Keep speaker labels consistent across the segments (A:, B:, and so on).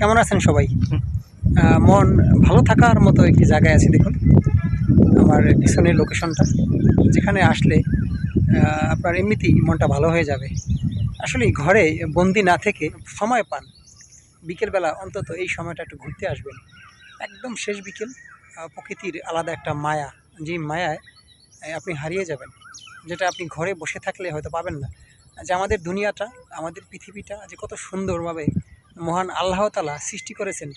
A: কেমন আছেন সবাই? মন ভালো থাকার মতো একটি জায়গায় আছে, দেখুন। আমার পিছনের লোকেশনটা যেখানে আসলে আপনার এমনিতেই মনটা ভালো হয়ে যাবে। আসলে ঘরে বন্দি না থেকে সময় পান। বিকেলবেলা অন্তত এই সময়টা একটু ঘুরতে আসবেন। একদম শেষ বিকেল প্রকৃতির আলাদা একটা মায়া। যে মায়ায় আপনি হারিয়ে যাবেন। যেটা আপনি ঘরে বসে থাকলে হয়তো পাবেন না। যে আমাদের দুনিয়াটা, আমাদের পৃথিবীটা যে কত সুন্দরভাবে মহান আল্লাহ তালা সৃষ্টি করেছেন,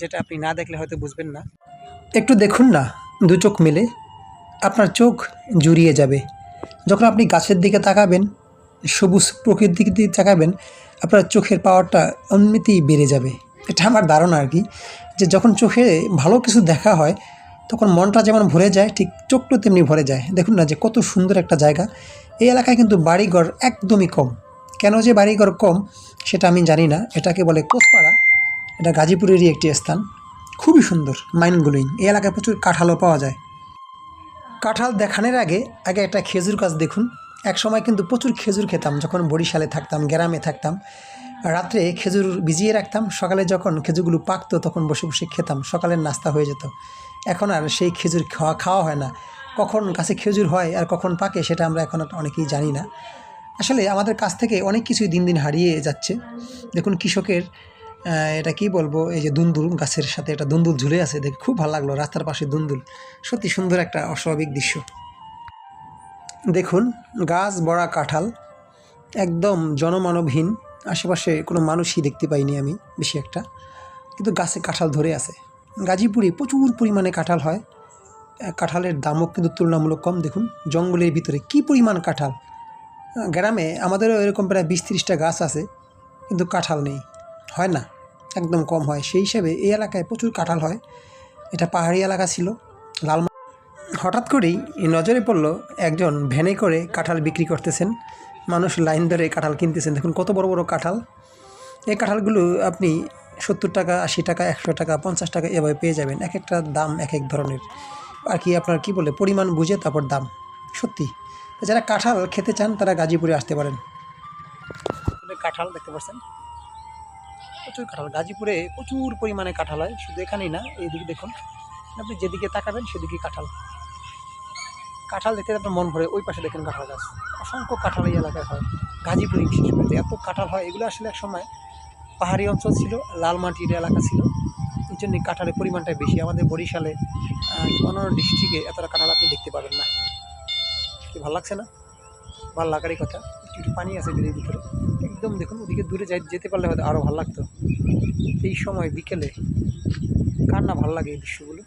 A: যেটা আপনি না দেখলে হয়তো বুঝবেন না। একটু দেখুন না, দু চোখ মেলে। আপনার চোখ জুড়িয়ে যাবে। যখন আপনি গাছের দিকে তাকাবেন, সবুজ প্রকৃতির দিকে তাকাবেন, আপনার চোখের পাওয়ারটা এমনিতেই বেড়ে যাবে। এটা আমার ধারণা আর কি, যে যখন চোখে ভালো কিছু দেখা হয়, তখন মনটা যেমন ভরে যায়, ঠিক চোখটা তেমনি ভরে যায়। দেখুন না যে কত সুন্দর একটা জায়গা। এই এলাকায় কিন্তু বাড়িঘর একদমই কম। কেন যে বাড়িঘর কম, সেটা আমি জানি না। এটাকে বলে কোচপাড়া। এটা গাজীপুরেরই একটি স্থান। খুবই সুন্দর মাইন্ড ব্লোয়িং এই এলাকায় প্রচুর কাঁঠালও পাওয়া যায়। কাঁঠাল দেখানোর আগে আগে একটা খেজুর গাছ দেখুন। এক সময় কিন্তু প্রচুর খেজুর খেতাম। যখন বরিশালে থাকতাম, গ্রামে থাকতাম, রাত্রে খেজুর ভিজিয়ে রাখতাম। সকালে যখন খেজুরগুলো পাকতো, তখন বসে বসে খেতাম। সকালের নাস্তা হয়ে যেত। এখন আর সেই খেজুর খাওয়া খাওয়া হয় না। কখন গাছে খেজুর হয় আর কখন পাকে, সেটা আমরা এখন অনেকেই জানি না। আসলে আমাদের কাছ থেকে অনেক কিছুই দিন দিন হারিয়ে যাচ্ছে। দেখুন কৃষকের এটা কি বলব, এই যে দুন্দুল গাছের সাথে একটা দুন্দুল ঝুলে আছে, দেখে খুব ভালো লাগল রাস্তার পাশে দুন্দুল। সত্যি সুন্দর একটা অস্বাভাবিক দৃশ্য। দেখুন গাছ, বড়া, কাঁঠাল একদম জনমানবহীন, আশেপাশে কোনো মানুষই দেখতে পাইনি আমি বেশি একটা। কিন্তু গাছে কাঁঠাল ধরে আছে। গাজীপুরে প্রচুর পরিমাণে কাঁঠাল হয়। কাঁঠালের দামও কিন্তু তুলনামূলক কম। দেখুন জঙ্গলের ভিতরে কি পরিমাণ কাঁঠাল। গ্রামে আমাদেরও এরকম প্রায় বিশ তিরিশটা গাছ আছে, কিন্তু কাঁঠাল নেই। হয় না? একদম কম হয়। সেই হিসাবে এই এলাকায় প্রচুর কাঁঠাল হয়। এটা পাহাড়ি এলাকা ছিল লাল হঠাৎ করেই নজরে পড়ল একজন ভ্যানে করে কাঁঠাল বিক্রি করতেছেন। মানুষ লাইন ধরে কাঁঠাল কিনতেছেন। দেখুন কত বড় বড় কাঁঠাল। এই কাঁঠালগুলো আপনি সত্তর টাকা, আশি টাকা, একশো টাকা, পঞ্চাশ টাকা এভাবে পেয়ে যাবেন। এক একটা দাম এক এক ধরনের। আর কি আপনার কি বলে? পরিমাণ বুঝে তারপর দাম। সত্যি। যারা কাঁঠাল খেতে চান, তারা গাজীপুরে আসতে পারেন। কাঁঠাল দেখতে পাচ্ছেন। প্রচুর কাঁঠাল। গাজীপুরে প্রচুর পরিমাণে কাঁঠাল হয়। শুধু এখানেই না এইদিকে দেখুন। আপনি যেদিকে তাকাবেন, সেদিকে কাঁঠাল। কাঁঠাল দেখতে আপনার মন ভরে, ওই পাশে দেখেন কাঁঠাল গাছ। অসংখ্য কাঁঠাল এই এলাকায় হয়। গাজীপুরে বিশেষ করে। এত কাঁঠাল হয়, এগুলো আসলে এক সময় পাহাড়ি অঞ্চল ছিল লাল মাটির এলাকা ছিল। এই জন্যই কাঁঠালের পরিমাণটা বেশি। আমাদের বরিশালে অন্যান্য ডিস্ট্রিক্টে এতটা কাঁঠাল আপনি দেখতে পাবেন না। কি ভালো লাগছে না? ভালো লাগারই কথা। একটু একটু পানি আছে বিলের ভিতরে। একদম দেখুন, ওদিকে দূরে যাই, যেতে পারলে হয়তো আরও ভালো লাগতো। এই সময় বিকেলে কার না ভালো লাগে এই দৃশ্যগুলো?